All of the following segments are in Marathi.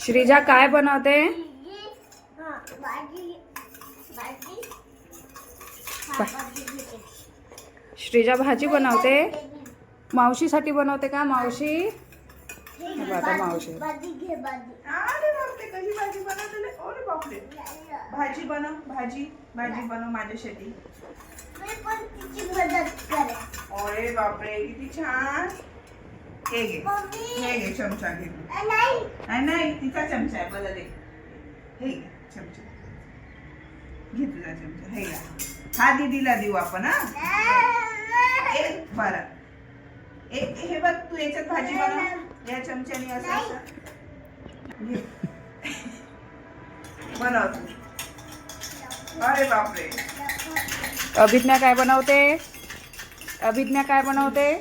श्रीजा काय बनवते? भाजी भाजी. बा- श्रीजा भाजी बनवते? मावशीसाठी बनवते का मावशी? आता मावशी. भाजी बनव भाजी भाजी बनव माझ्यासाठी. मी पण तिची मदत करेन. अरे बापरे किती छान. हे घे. हे घे चमचा घे. नाही. नाही नाही तिचा चमचा आहे मला दे. हे चमचा. घे तुझा चमचा हे घ्या हा दीदीला देऊ आपण हा. एक बरं. ए हे बघ तू याच्यात भाजी बनव. या चमच्याने असं असं. घे. बनव तू. अरे बापरे. अभिज्ञा काय बनवते? अभिज्ञा काय बनवते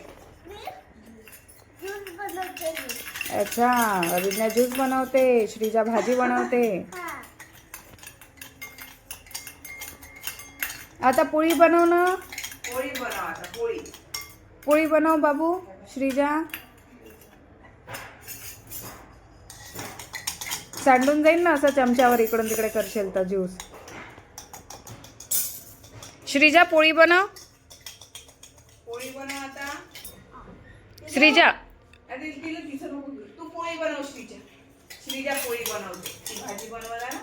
ज्यूस बनवते मी अच्छा अभिज्ञा ज्यूस बनवते श्रीजा भाजी बनवते. आता पोळी बनव ना. पोळी बनव आता पोळी. पोळी बनव बाबू श्रीजा. सांडून जाईल ना असं चमच्यावर इकडून तिकडे करशील तर ज्यूस. श्रीजा पोळी बनव. पोळी बनव आता. श्रीजा. अरे तिला पोळी बनव श्रीजा श्रीजा पोळी बनवते. ती भाजी बनवायला ना?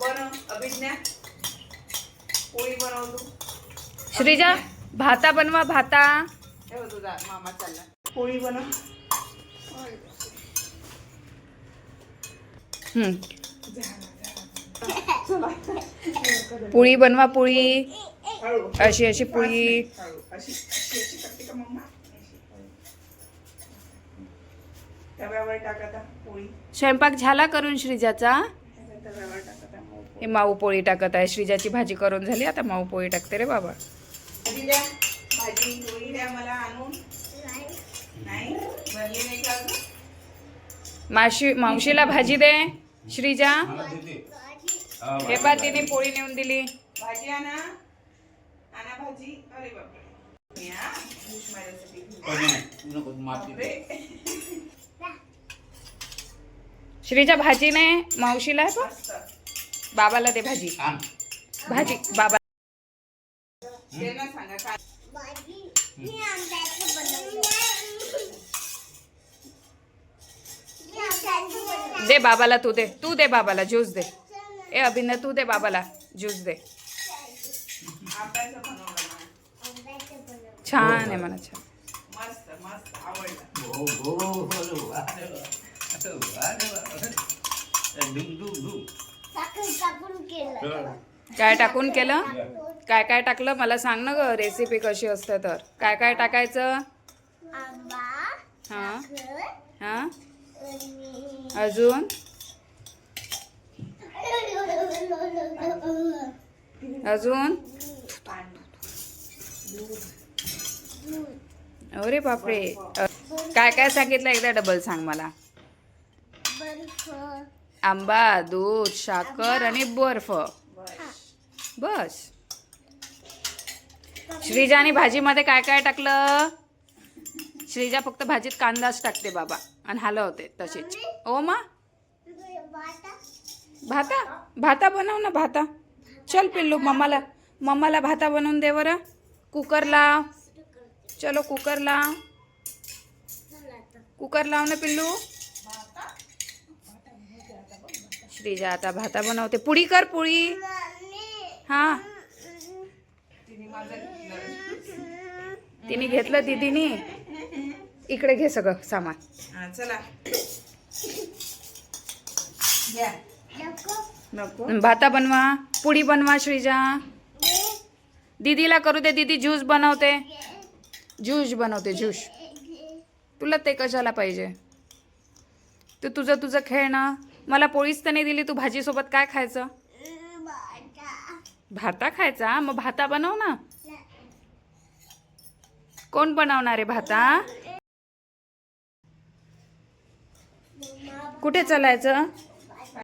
बनव अभिज्ञा. पोळी बनव तू श्रीजा भाता बनवा भाता. हे बघ तुझा मामा चालला. पोळी बनव. पोळी बनवा पोळी. अशी अशी पोळी. अशी अशी अशी करते का मम्मा अशी. तव्यावर पोळी. स्वयंपाक झाला करून श्रीजाचा? तव्यावर. हे माऊ पोळी टाकत आहे. श्रीजाची भाजी करून झाली. आता माऊ पोळी टाकते रे बाबा. कधी द्या? भाजी पोळी द्या मला आणून. नाही. नाही बनली नाही का अजून? मावशी मावशीला भाजी दे. श्रीजा. भाजी हे पा तिने पोळी नेऊन दिली. भाजी आणा. आणा भाजी. अरे बापरे. या डिश माझ्यासाठी घेऊन. बापरे. श्रीजा भाजी नाही मावशीला आहे बा मस्त बाबाला दे भाजी. भाजी बाबा. त्यांना सांगा काय भाजी मी आंब्याचं बनवलं मी आंब्याचं बनवलं दे बाबाला तू दे. तू दे बाबाला ज्यूस दे. ए अभिनय तू दे बाबाला ज्यूस दे. आंब्याचं बनवलं मला. आंब्याचं बनवलं छान आहे मला छान मस्त मस्त आवडलं साखर टाकून केलं काय टाकून केलं? काय काय टाकलं? मला सांग ना ग रेसिपी कशी असते तर. काय काय टाकायचं? आंबा हां. हां. अजून? अजून? अरे बापरे. काय काय सांगितलं? एकदा डबल सांग मला. आंबा दूध साखर आणि बर्फ. बस. श्रीजाने भाजीमध्ये काय काय टाकलं? श्रीजा फक्त भाजीत कांदाच टाकते बाबा. आणि हलवते तशीच. ओ मा. भाता? भाता बनव ना भाता. चल पिल्लू मम्माला मम्माला भाता बनवून दे बरं. कुकर लाव. चलो कुकर लाव. कुकर लाव ना पिल्लू. श्रीजा आता भाता बनवते. पुडी कर पुडी हा. तिने घेतलं दीदीनी. इकडे घे सगळं सामान. चला. भाता बनवा पुडी बनवा श्रीजा. दीदीला करू दे दीदी ज्यूस बनवते. ज्यूस बनवते ज्यूस. तुला ते कशाला पाहिजे? तू तुझं तुझं खेळ ना. मला पोळीच तर नाही दिली तू भाजीसोबत काय खायचं? भाता खायचा? मग भाता बनव ना. कोण बनवणार आहे भाता? कुठे चालायचं?